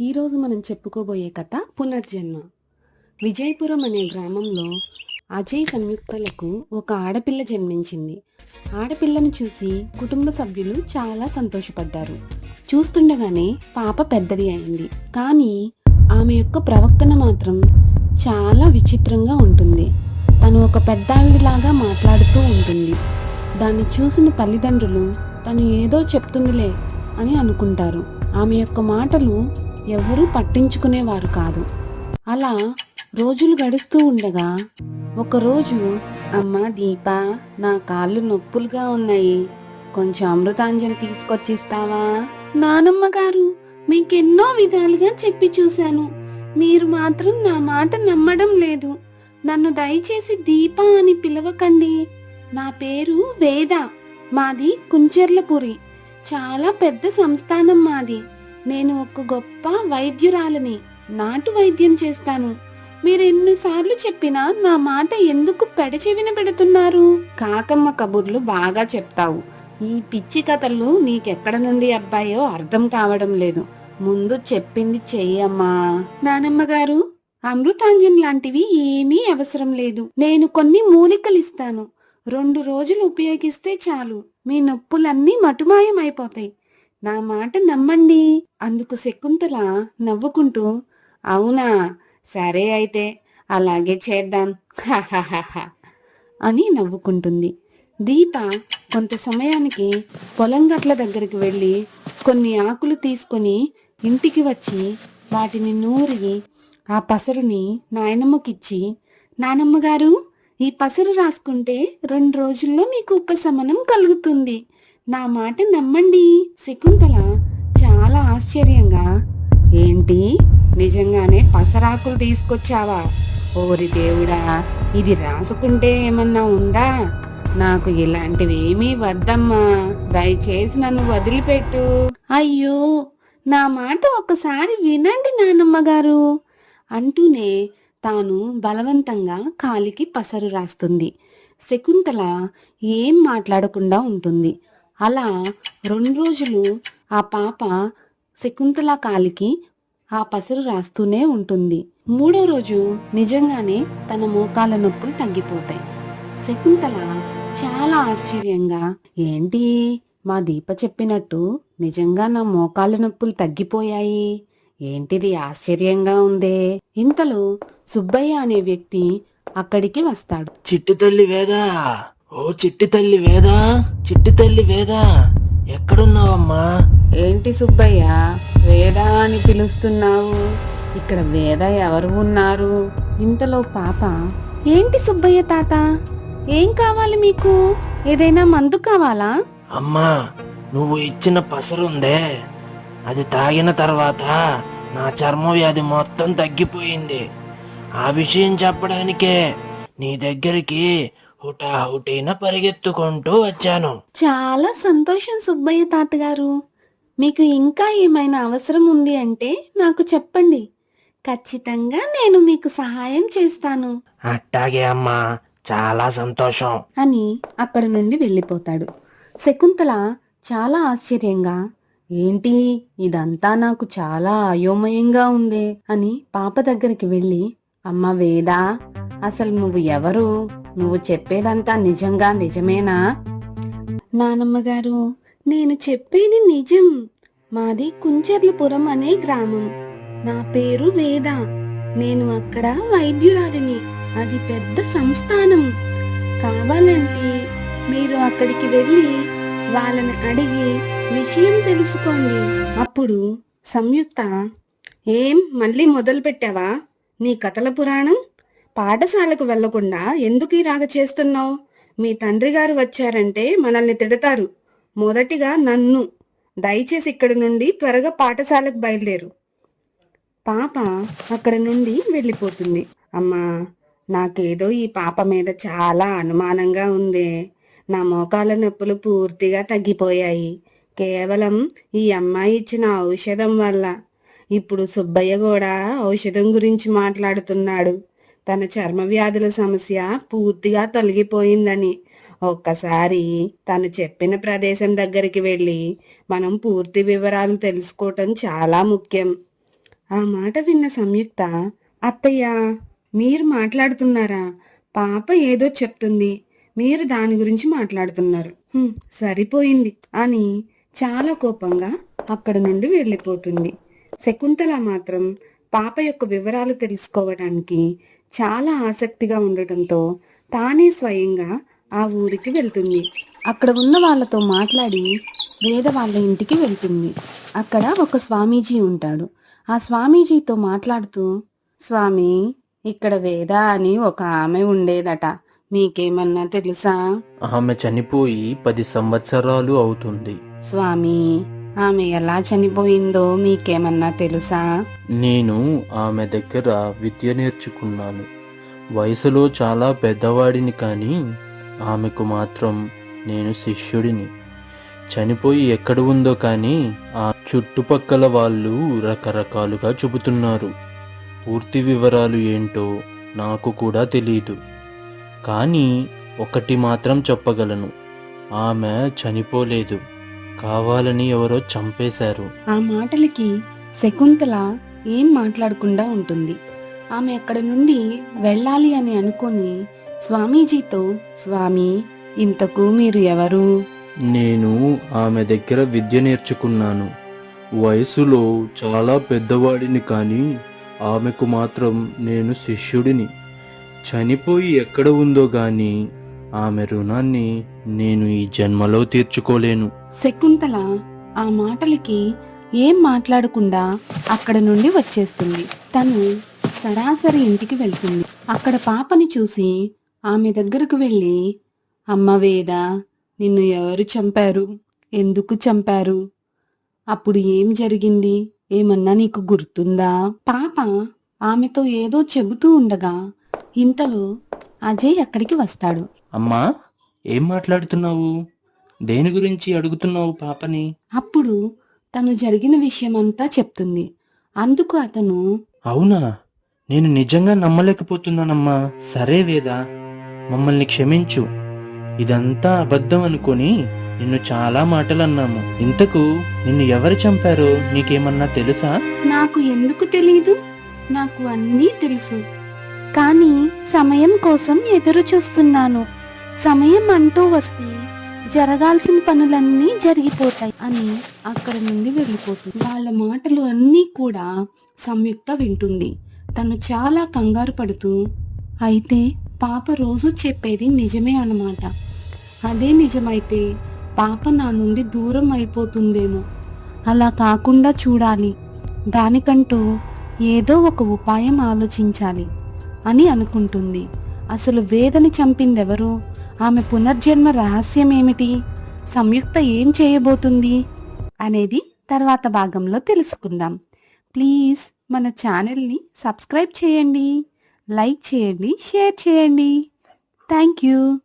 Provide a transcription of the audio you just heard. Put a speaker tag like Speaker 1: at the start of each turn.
Speaker 1: ఈరోజు మనం చెప్పుకోబోయే కథ పునర్జన్మ. విజయపురం అనే గ్రామంలో అజయ్ సంయుక్తలకు ఒక ఆడపిల్ల జన్మించింది. ఆడపిల్లను చూసి కుటుంబ సభ్యులు చాలా సంతోషపడ్డారు. చూస్తుండగానే పాప పెద్దది అయింది. కానీ ఆమె యొక్క ప్రవర్తన మాత్రం చాలా విచిత్రంగా ఉంటుంది. తను ఒక పెద్దావిడిలాగా మాట్లాడుతూ ఉంటుంది. దాన్ని చూసిన తల్లిదండ్రులు తను ఏదో చెప్తుందిలే అని అనుకుంటారు. ఆమె యొక్క మాటలు ఎవరూ పట్టించుకునేవారు కాదు. అలా రోజులు గడుస్తూ ఉండగా ఒకరోజు అమ్మ దీప నా కాళ్ళు నొప్పులుగా ఉన్నాయి. కొంచెం అమృతాంజన్ తీసుకొచ్చిస్తావా? నానమ్మ గారు మీకెన్నో విధాలుగా చెప్పి చూశాను. మీరు మాత్రం నా మాట నమ్మడం లేదు. నన్ను దయచేసి దీప అని పిలవకండి. నా పేరు వేద. మాది కుంచెర్లపురి. చాలా పెద్ద సంస్థానం మాది. నేను ఒక గొప్ప వైద్యురాలని నాటు వైద్యం చేస్తాను. మీరు ఎన్నిసార్లు చెప్పినా నా మాట ఎందుకు పెడచెవిన పెడుతున్నారు? కాకమ్మ కబుర్లు బాగా చెప్తావు. ఈ పిచ్చి కథలు నీకెక్కడ నుండి అబ్బాయో అర్థం కావడం లేదు. ముందు చెప్పింది చెయ్యమ్మా. నానమ్మ గారు అమృతాంజన్ లాంటివి ఏమీ అవసరం లేదు. నేను కొన్ని మూలికలు ఇస్తాను రెండు రోజులు ఉపయోగిస్తే చాలు. మీ నొప్పులన్నీ మటుమాయమైపోతాయి. నా మాట నమ్మండి. అందుకు శకుంతల నవ్వుకుంటూ అవునా? సరే అయితే అలాగే చేద్దాం. అని నవ్వుకుంటుంది. దీప కొంత సమయానికి పొలం గట్ల దగ్గరికి వెళ్ళి కొన్ని ఆకులు తీసుకొని ఇంటికి వచ్చి వాటిని నూరి ఆ పసరుని నాయనమ్మకిచ్చి నానమ్మగారు ఈ పసరు రాసుకుంటే రెండు రోజుల్లో మీకు ఉపశమనం కలుగుతుంది. నా మాట నమ్మండి శకుంతల. చాలా ఆశ్చర్యంగా. ఏంటి? నిజంగానే పసరాకులు తీసుకొచ్చావా? ఓరి దేవుడా ఇది రాసుకుంటే ఏమన్నా ఉందా? నాకు ఇలాంటివి ఏమీ వద్దమ్మా. దయచేసి నన్ను వదిలిపెట్టు. అయ్యో నా మాట ఒకసారి వినండి నానమ్మ గారు. అంటూనే తాను బలవంతంగా కాలికి పసరు రాస్తుంది. శకుంతల ఏం మాట్లాడకుండా ఉంటుంది. అలా రెండు రోజులు ఆ పాప శకుంతల కాలికి ఆ పసరు రాస్తూనే ఉంటుంది. మూడో రోజు నిజంగానే తన మోకాల నొప్పులు తగ్గిపోతాయి. శకుంతల చాలా ఆశ్చర్యంగా ఏంటి? మా దీప చెప్పినట్టు నిజంగా నా మోకాళ్ళ నొప్పులు తగ్గిపోయాయి. ఏంటిది ఆశ్చర్యంగా ఉందే? ఇంతలో సుబ్బయ్య అనే వ్యక్తి అక్కడికి వస్తాడు.
Speaker 2: చిట్టు తల్లి వేదా ఓ చిట్టి తల్లి వేదా చిట్టి తల్లి వేదా ఎక్కడున్నావమ్మా?
Speaker 1: ఏంటి సుబ్బయ్య వేద అని పిలుస్తున్నావు? ఇక్కడ వేద ఎవరు ఉన్నారు? ఇంతలో పాప ఏంటి సుబ్బయ్య తాత? ఏం కావాలి మీకు? ఏదైనా మందు కావాలా?
Speaker 2: అమ్మా నువ్వు ఇచ్చిన పసరుందే అది తాగిన తర్వాత నా చర్మ వ్యాధి మొత్తం తగ్గిపోయింది. ఆ విషయం చెప్పడానికే నీ దగ్గరికి హుటాహుటీన పరిగెత్తుకుంటూ వచ్చాను.
Speaker 1: చాలా సంతోషం సుబ్బయ్య తాతగారు. మీకు ఇంకా ఏమైనా అవసరం ఉంది అంటే నాకు చెప్పండి. ఖచ్చితంగా నేను మీకు సహాయం చేస్తాను.
Speaker 2: అట్టాగే అమ్మా చాలా సంతోషం.
Speaker 1: అని అక్కడి నుండి వెళ్ళిపోతాడు. శకుంతల చాలా ఆశ్చర్యంగా ఏంటి ఇదంతా నాకు చాలా అయోమయంగా ఉంది అని పాప దగ్గరికి వెళ్ళి అమ్మ వేదా అసలు నువ్వు ఎవరు? నువ్వు చెప్పేదంతా నిజంగా నిజమేనా? నానమ్మగారు నేను చెప్పేది నిజం. మాది కుంచెర్లపురం అనే గ్రామం. నా పేరు వేద. నేను అక్కడ వైద్యురాలిని. అది పెద్ద సంస్థానం. కావాలంటే మీరు అక్కడికి వెళ్ళి వాళ్ళని అడిగి విషయం తెలుసుకోండి. అప్పుడు సంయుక్త ఏం మళ్ళీ మొదలు పెట్టావా నీ కథల పురాణం? పాఠశాలకు వెళ్ళకుండా ఎందుకు ఈ రాగ చేస్తున్నావు? మీ తండ్రి గారు వచ్చారంటే మనల్ని తిడతారు. మొదటిగా నన్ను. దయచేసి ఇక్కడి నుండి త్వరగా పాఠశాలకు బయలుదేరు. పాప అక్కడ నుండి వెళ్ళిపోతుంది. అమ్మా నాకేదో ఈ పాప మీద చాలా అనుమానంగా ఉంది. నా మోకాల నొప్పులు పూర్తిగా తగ్గిపోయాయి. కేవలం ఈ అమ్మాయి ఇచ్చిన ఔషధం వల్ల. ఇప్పుడు సుబ్బయ్య కూడా ఔషధం గురించి మాట్లాడుతున్నాడు. తన చర్మ వ్యాధుల సమస్య పూర్తిగా తొలగిపోయిందని. ఒక్కసారి తను చెప్పిన ప్రదేశం దగ్గరికి వెళ్ళి మనం పూర్తి వివరాలు తెలుసుకోవటం చాలా ముఖ్యం. ఆ మాట విన్న సంయుక్త అత్తయ్య మీరు మాట్లాడుతున్నారా? పాప ఏదో చెప్తుంది. మీరు దాని గురించి మాట్లాడుతున్నారు. సరిపోయింది అని చాలా కోపంగా అక్కడ నుండి వెళ్ళిపోతుంది. శకుంతల మాత్రం పాప యొక్క వివరాలు తెలుసుకోవడానికి చాలా ఆసక్తిగా ఉండటంతో తానే స్వయంగా ఆ ఊరికి వెళ్తుంది. అక్కడ ఉన్న వాళ్ళతో మాట్లాడి వేద వాళ్ళ ఇంటికి వెళ్తుంది. అక్కడ ఒక స్వామీజీ ఉంటాడు. ఆ స్వామీజీతో మాట్లాడుతూ స్వామి ఇక్కడ వేద అని ఒక ఆమె ఉండేదట. మీకేమన్నా తెలుసా?
Speaker 2: ఆమె చనిపోయి పది సంవత్సరాలు అవుతుంది.
Speaker 1: స్వామి ఆమె ఎలా చనిపోయిందో మీకేమన్నా తెలుసా?
Speaker 2: నేను ఆమె దగ్గర విద్య నేర్చుకున్నాను. వయసులో చాలా పెద్దవాడిని కానీ ఆమెకు మాత్రం నేను శిష్యుడిని. చనిపోయి ఎక్కడ ఉందో కానీ ఆ చుట్టుపక్కల వాళ్ళు రకరకాలుగా చెబుతున్నారు. పూర్తి వివరాలు ఏంటో నాకు కూడా తెలియదు కానీ ఒకటి మాత్రం చెప్పగలను. ఆమె చనిపోలేదు. కావాలని ఎవరో చంపేశారు.
Speaker 1: ఆ మాటలకి శకుంతల ఏం మాట్లాడకుండా ఉంటుంది. ఆమె అక్కడ నుండి వెళ్ళాలి అని అనుకొని స్వామీజీతో స్వామి ఇంతకు మీరు ఎవరు?
Speaker 2: నేను ఆమె దగ్గర విద్య నేర్చుకున్నాను. వయసులో చాలా పెద్దవాడిని కానీ ఆమెకు మాత్రం నేను శిష్యుడిని. చనిపోయి ఎక్కడ ఉందో గాని ఆమె రుణాన్ని నేను ఈ జన్మలో తీర్చుకోలేను.
Speaker 1: శకుంతల ఆ మాటలకి ఏం మాట్లాడకుండా అక్కడ నుండి వచ్చేస్తుంది. తను సరాసరి ఇంటికి వెళ్తుంది. అక్కడ పాపని చూసి ఆమె దగ్గరకు వెళ్ళి అమ్మ వేద నిన్ను ఎవరు చంపారు? ఎందుకు చంపారు? అప్పుడు ఏం జరిగింది? ఏమన్నా నీకు గుర్తుందా? పాప ఆమెతో ఏదో చెబుతూ ఉండగా ఇంతలో అజయ్ అక్కడికి వస్తాడు.
Speaker 2: అమ్మా ఏం మాట్లాడుతున్నావు? దేని గురించి అడుగుతున్నావు పాపని?
Speaker 1: అప్పుడు తను జరిగిన విషయమంతా చెప్తుంది. అందుకు అతను
Speaker 2: అవునా? నేను నిజంగా నమ్మలేకపోతున్నానమ్మా. సరే వేదా మమ్మల్ని క్షమించు. ఇదంతా అబద్ధం అనుకొని నిన్ను చాలా మాటలు అన్నాము ఇంతకు నిన్ను ఎవరు చంపారో నీకేమన్నా తెలుసా?
Speaker 1: నాకు ఎందుకు తెలీదు? నాకు అన్నీ తెలుసు. కానీ సమయం కోసం ఎదురు చూస్తున్నాను సమయం అంటూ వస్తే జరగాల్సిన పనులన్నీ జరిగిపోతాయి అని అక్కడ నుండి వెళ్ళిపోతుంది. వాళ్ళ మాటలు అన్నీ కూడా సంయుక్త వింటుంది. తను చాలా కంగారు పడుతూ అయితే పాప రోజు చెప్పేది నిజమే అన్నమాట. అదే నిజమైతే పాప నా నుండి దూరం అయిపోతుందేమో. అలా కాకుండా చూడాలి. దానికంటూ ఏదో ఒక ఉపాయం ఆలోచించాలి. అని అనుకుంటుంది. అసలు వేదని చంపిందెవరు? ఆమె పునర్జన్మ రహస్యం ఏమిటి? సంయుక్త ఏం చేయబోతుంది? అనేది తర్వాత భాగంలో తెలుసుకుందాం. ప్లీజ్ మన ఛానల్ని సబ్స్క్రైబ్ చేయండి. లైక్ చేయండి షేర్ చేయండి. Thank you.